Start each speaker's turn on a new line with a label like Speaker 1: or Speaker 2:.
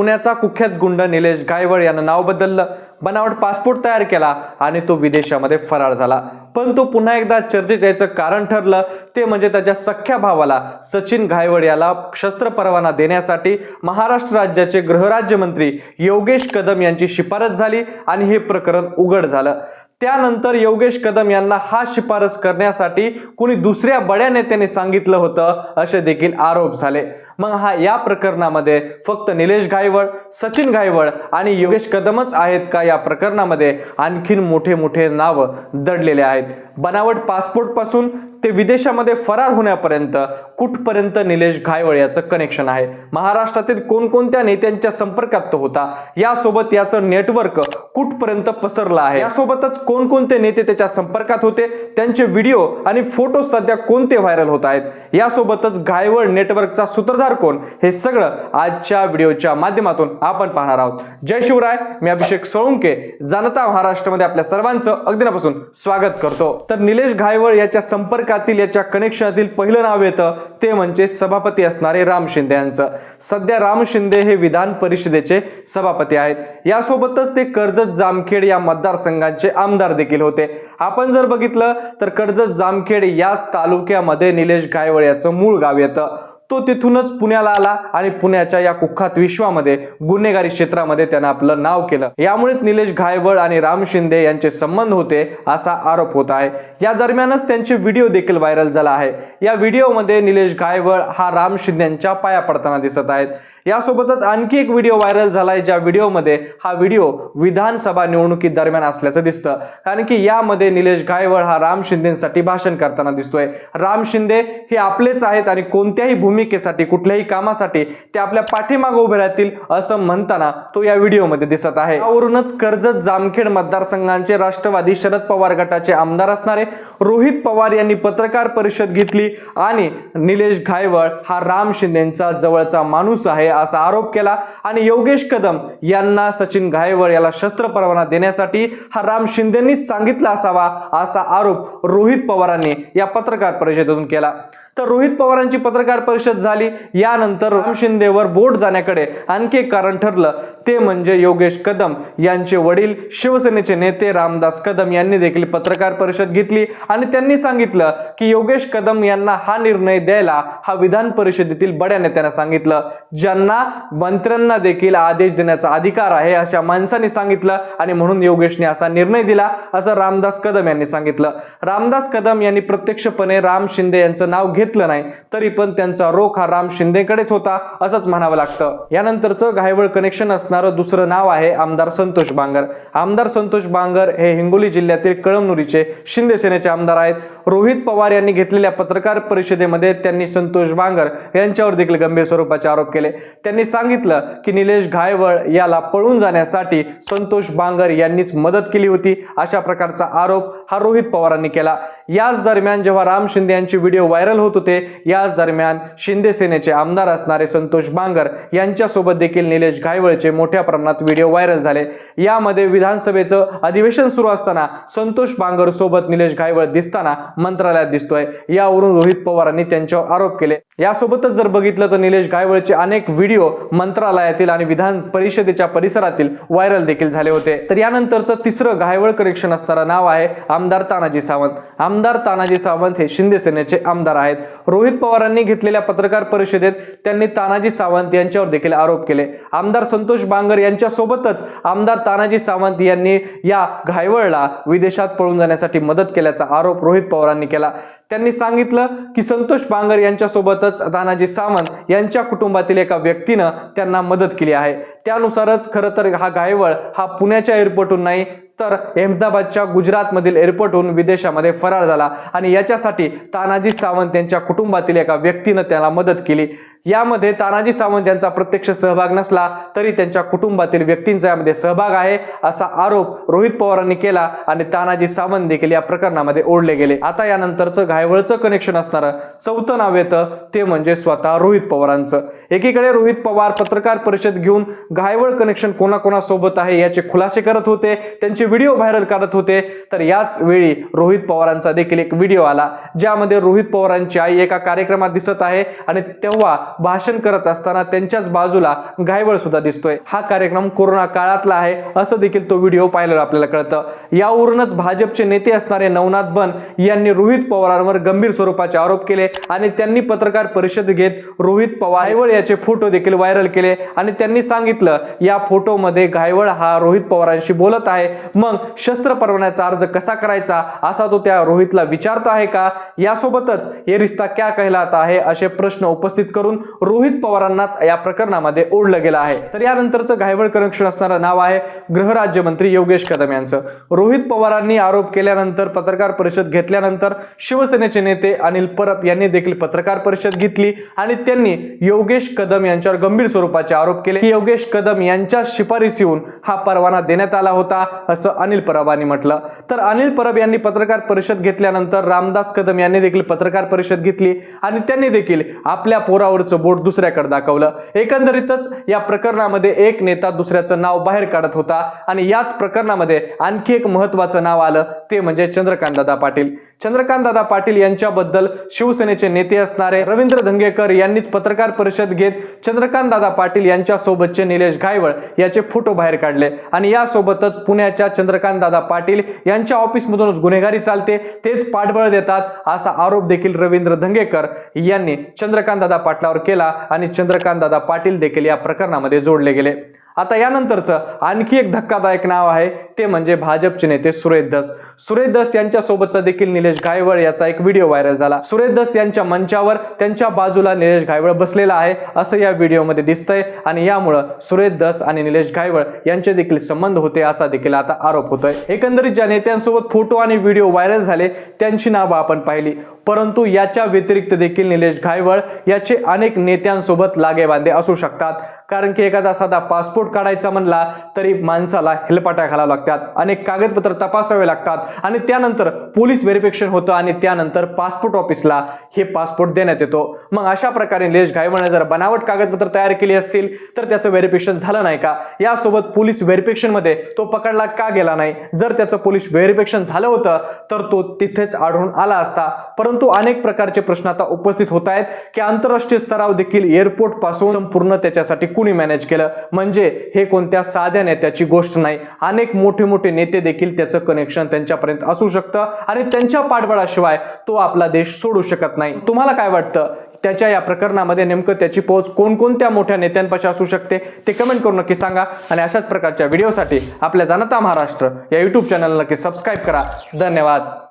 Speaker 1: पुण्याचा कुख्यात गुंड निलेश गायवळ यानं नाव बदललं. बनावट पासपोर्ट तयार केला आणि तो विदेशामध्ये फरार झाला. पण तो पुन्हा एकदा चर्चेत यायचं कारण ठरलं. ते म्हणजे त्याच्या सख्ख्या भावाला सचिन घायवड याला शस्त्र परवाना देण्यासाठी महाराष्ट्र राज्याचे गृहराज्यमंत्री योगेश कदम यांची शिफारस झाली आणि हे प्रकरण उघड झालं. त्यानंतर योगेश कदम यांना हा शिफारस करण्यासाठी कुणी दुसऱ्या बड्या नेत्याने सांगितलं होतं असे देखील आरोप झाले. मग हा या प्रकरणामध्ये फक्त निलेश घायवळ सचिन घायवळ आणि योगेश कदमच आहेत का या प्रकरणामध्ये? आणखीन मोठे मोठे नाव दडलेले आहेत. बनावट पासपोर्टपासून ते विदेशामध्ये फरार होण्यापर्यंत कुठपर्यंत निलेश घायवळ याचं कनेक्शन आहे? महाराष्ट्रातील कोणकोणत्या नेत्यांच्या संपर्कात तो होता? यासोबत याचं नेटवर्क कुठपर्यंत पसरलं आहे? यासोबतच कोणकोणते नेते त्याच्या संपर्कात होते? त्यांचे व्हिडिओ आणि फोटो सध्या कोणते व्हायरल होत आहेत? यासोबतच घायवळ नेटवर्कचा सूत्रधार कोण? हे सगळं आजच्या व्हिडिओच्या माध्यमातून आपण पाहणार आहोत. जय शिवराय मी अभिषेक सोळुंके जनता महाराष्ट्रामध्ये आपल्या सर्वांचं अगदीनापासून स्वागत करतो. तर निलेश घायवळ याच्या संपर्क संपर्कातील याच्या कनेक्शनातील पहिलं नाव येतं ते म्हणजे सभापती असणारे राम शिंदे यांचं. सध्या राम शिंदे हे विधान परिषदेचे सभापती आहेत. यासोबतच ते कर्जत जामखेड या मतदारसंघाचे आमदार देखील होते. आपण जर बघितलं तर कर्जत जामखेड याच तालुक्यामध्ये निलेश गायवळ याचं मूळ गाव येतं. तो तिथूनच पुण्याला आला आणि पुण्याच्या या कुख्यात विश्वामध्ये गुन्हेगारी क्षेत्रामध्ये त्यानं आपलं नाव केलं. यामुळेच निलेश घायवळ आणि राम शिंदे यांचे संबंध होते असा आरोप होत आहे. या दरम्यानच त्यांचे व्हिडिओ देखील व्हायरल झाला आहे. या व्हिडिओमध्ये निलेश गायवळ हा राम शिंदेच्या पाया पडताना दिसत आहेत. यासोबतच आणखी एक व्हिडिओ व्हायरल झाला आहे ज्या व्हिडिओमध्ये हा व्हिडिओ विधानसभा निवडणुकी दरम्यान असल्याचं दिसतं. कारण की यामध्ये निलेश गायवळ हा राम शिंदेसाठी भाषण करताना दिसतोय. राम शिंदे हे आपलेच आहेत आणि कोणत्याही भूमिकेसाठी कुठल्याही कामासाठी ते आपल्या पाठीमागे उभे राहतील असं म्हणताना तो या व्हिडिओमध्ये दिसत आहे. यावरूनच कर्जत जामखेड मतदारसंघांचे राष्ट्रवादी शरद पवार गटाचे आमदार असणारे रोहित पवार यांनी पत्रकार परिषद घेतली आणि निलेश घायवळ हा राम शिंदेचा जवळचा माणूस आहे असा आरोप केला. आणि योगेश कदम यांना सचिन घायवळ याला शस्त्र परवाना देण्यासाठी हा राम शिंदेनीच सांगितला असावा असा आरोप रोहित पवारांनी या पत्रकार परिषदेतून केला. तर रोहित पवारांची पत्रकार परिषद झाली. यानंतर राम शिंदेवर बोट जाण्याकडे आणखी एक कारण ठरलं. ते म्हणजे योगेश कदम यांचे वडील शिवसेनेचे नेते रामदास कदम यांनी देखील पत्रकार परिषद घेतली. आणि त्यांनी सांगितलं की योगेश कदम यांना हा निर्णय द्यायला हा विधान परिषदेतील बड्या नेत्यांना सांगितलं. ज्यांना मंत्र्यांना देखील आदेश देण्याचा अधिकार आहे अशा माणसांनी सांगितलं आणि म्हणून योगेशने असा निर्णय दिला असं रामदास कदम यांनी सांगितलं. रामदास कदम यांनी प्रत्यक्षपणे राम शिंदे यांचं नाव घेतलं नाही तरी पण त्यांचा रोख हा राम शिंदेकडेच होता असंच म्हणावं लागतं. यानंतरचं घायवळ कनेक्शन असणारं दुसरं नाव आहे आमदार संतोष बांगर. आमदार संतोष बांगर हे हिंगोली जिल्ह्यातील कळमनुरीचे शिंदे सेनेचे आमदार आहेत. रोहित पवार यांनी घेतलेल्या पत्रकार परिषदेमध्ये त्यांनी संतोष बांगर यांच्यावर देखील गंभीर स्वरूपाचे आरोप केले. त्यांनी सांगितलं की निलेश घायवळ याला पळून जाण्यासाठी संतोष बांगर यांनीच मदत केली होती अशा प्रकारचा आरोप हा रोहित पवारांनी केला. याच दरम्यान जेव्हा राम शिंदे यांचे व्हिडिओ व्हायरल होत होते याच दरम्यान शिंदे सेनेचे आमदार असणारे संतोष बांगर यांच्यासोबत देखील निलेश घायवळचे मोठ्या प्रमाणात व्हिडिओ व्हायरल झाले. यामध्ये विधानसभेचं अधिवेशन सुरू असताना संतोष बांगर सोबत निलेश घायवळ दिसताना मंत्रालयात दिसतोय. यावरून रोहित पवारांनी त्यांच्यावर आरोप केले. यासोबतच जर बघितलं तर निलेश घायवळचे अनेक व्हिडिओ मंत्रालयातील आणि विधान परिषदेच्या परिसरातील व्हायरल देखील झाले होते. तर यानंतरचं तिसरं घायवळ करेक्शन असणारं नाव आहे आमदार तानाजी सावंत. आमदार तानाजी सावंत हे शिंदे सेनेचे आमदार आहेत. रोहित पवारांनी घेतलेल्या पत्रकार परिषदेत त्यांनी तानाजी सावंत यांच्यावर देखील आरोप केले. आमदार संतोष बांगर यांच्या सोबतच आमदार तानाजी सावंत यांनी या घायवळला विदेशात पळून जाण्यासाठी मदत केल्याचा आरोप रोहित पवारांनी केला. त्यांनी सांगितलं की संतोष बांगर यांच्यासोबतच तानाजी सावंत यांच्या कुटुंबातील एका व्यक्तीनं त्यांना मदत केली आहे. त्यानुसारच खरं तर हा गायवळ हा पुण्याच्या एअरपोर्टहून नाही तर अहमदाबादच्या गुजरातमधील एअरपोर्टहून विदेशामध्ये फरार झाला आणि याच्यासाठी तानाजी सावंत यांच्या कुटुंबातील एका व्यक्तीनं त्याला मदत केली. यामध्ये तानाजी सावंत यांचा प्रत्यक्ष सहभाग नसला तरी त्यांच्या कुटुंबातील व्यक्तींचा यामध्ये सहभाग आहे असा आरोप रोहित पवारांनी केला आणि तानाजी सावंत देखील या प्रकरणामध्ये ओढले गेले. आता यानंतरचं घायवळचं कनेक्शन असणारं चौथं नाव येतं ते म्हणजे स्वतः रोहित पवारांचं. एकीकडे रोहित पवार पत्रकार परिषद घेऊन घायवळ कनेक्शन कोणाकोणासोबत आहे याचे खुलासे करत होते. त्यांचे व्हिडिओ व्हायरल करत होते तर याच वेळी रोहित पवारांचा देखील एक व्हिडिओ आला ज्यामध्ये रोहित पवारांची आई एका कार्यक्रमात दिसत आहे आणि तेव्हा भाषण करत असताना त्यांच्याच बाजूला घायवळ सुद्धा दिसतोय. हा कार्यक्रम कोरोना काळातला आहे असं देखील तो व्हिडिओ पाहिल्यावर आपल्याला कळतं. यावरूनच भाजपचे नेते असणारे नवनाथ बन यांनी रोहित पवारांवर गंभीर स्वरूपाचे आरोप केले आणि त्यांनी पत्रकार परिषद घेत रोहित पवार याचे फोटो देखील व्हायरल केले आणि त्यांनी सांगितलं या फोटोमध्ये घायवळ हा रोहित पवारांशी बोलत आहे. मग शस्त्र परवान्याचा अर्ज कसा करायचा असा तो त्या रोहितला विचारतो आहे का? यासोबतच हे रिश्ता क्या कहलाता आहे असे प्रश्न उपस्थित करून रोहित पवारांनाच या प्रकरणामध्ये ओढलं गेलं आहे. तर यानंतरचं घायवळ कनेक्शन असणारं नाव आहे गृहराज्यमंत्री योगेश कदम यांचं. रोहित पवारांनी आरोप केल्यानंतर पत्रकार परिषद घेतल्यानंतर शिवसेनेचे नेते अनिल परब यांनी देखील पत्रकार परिषद घेतली आणि त्यांनी योगेश कदम यांच्यावर गंभीर स्वरूपाचे आरोप केले. की योगेश कदम यांच्या शिफारस येऊन हा परवाना देण्यात आला होता असं अनिल परब यांनी म्हटलं. तर अनिल परब यांनी पत्रकार परिषद घेतल्यानंतर रामदास कदम यांनी देखील पत्रकार परिषद घेतली आणि त्यांनी देखील आपल्या पोरावरचं बोट दुसऱ्याकडे दाखवलं. एकंदरीतच या प्रकरणामध्ये एक नेता दुसऱ्याचं नाव बाहेर काढत होता आणि याच प्रकरणामध्ये आणखी एक महत्वाचं नाव आलं ते म्हणजे चंद्रकांत दादा पाटील. चंद्रकांत दादा पाटील यांच्याबद्दल शिवसेनेचे नेते असणारे रवींद्र धंगेकर यांनीच पत्रकार परिषद घेत चंद्रकांत दादा पाटील यांच्यासोबतचे निलेश घायवळ याचे फोटो बाहेर काढले. आणि यासोबतच पुण्याच्या चंद्रकांत दादा पाटील यांच्या ऑफिसमधूनच गुन्हेगारी चालते. तेच पाठबळ देतात असा आरोप देखील रवींद्र धंगेकर यांनी चंद्रकांत दादा पाटलावर केला आणि चंद्रकांत दादा पाटील देखील या प्रकरणामध्ये जोडले गेले. आता यानंतरचं आणखी एक धक्कादायक नाव आहे. ते म्हणजे भाजपचे नेते सुरेश दस सुरेश दस यांच्यासोबतचा देखील निलेश घायवळ याचा एक व्हिडिओ व्हायरल झाला. सुरेश दस यांच्या मंचावर त्यांच्या बाजूला निलेश घायवळ बसलेला आहे असं या व्हिडिओमध्ये दिसतंय आणि यामुळं सुरेश दस आणि निलेश घायवळ यांचे देखील संबंध होते असा देखील आता आरोप होतोय. एकंदरीत ज्या नेत्यांसोबत फोटो आणि व्हिडिओ व्हायरल झाले त्यांची नावं आपण पाहिली. परंतु याच्या व्यतिरिक्त देखील निलेश घायवळ याचे अनेक नेत्यांसोबत लागेबांधे असू शकतात. कारण की एखादा साधा पासपोर्ट काढायचा म्हणला तरी माणसाला हेलपाट्या घालावं लागतात. अनेक कागदपत्र तपासावे लागतात आणि त्यानंतर पोलीस व्हेरिफिकेशन होतं आणि त्यानंतर पासपोर्ट ऑफिसला हे पासपोर्ट देण्यात येतो. मग अशा प्रकारे लेश घायवळने जर बनावट कागदपत्र तयार केली असतील तर त्याचं व्हेरिफिकेशन झालं नाही का? यासोबत पोलीस व्हेरिफिकेशनमध्ये तो पकडला का गेला नाही? जर त्याचं पोलीस व्हेरिफिकेशन झालं होतं तर तो तिथेच आढळून आला असता. परंतु अनेक प्रकारचे प्रश्न आता उपस्थित होत आहेत की आंतरराष्ट्रीय स्तराव देखील एअरपोर्टपासून संपूर्ण त्याच्यासाठी कुणी मॅनेज केलं? म्हणजे हे कोणत्या साध्या नेत्याची गोष्ट नाही. अनेक मोठे मोठे मोठे नेते देखील त्याचं कनेक्शन त्यांच्यापर्यंत असू शकतं. आणि त्यांच्या पाठबळाशिवाय तो आपला देश सोडू शकत नाही. तुम्हाला काय वाटतं? त्याच्या या प्रकरणामध्ये नेमकं त्याची पोहोच कोणकोणत्या मोठ्या नेत्यांपाशी असू शकते? ते कमेंट करून नक्की सांगा. आणि अशाच प्रकारच्या व्हिडिओसाठी आपल्या जनता महाराष्ट्र या यूट्यूब चॅनल नक्की सबस्क्राईब करा. धन्यवाद.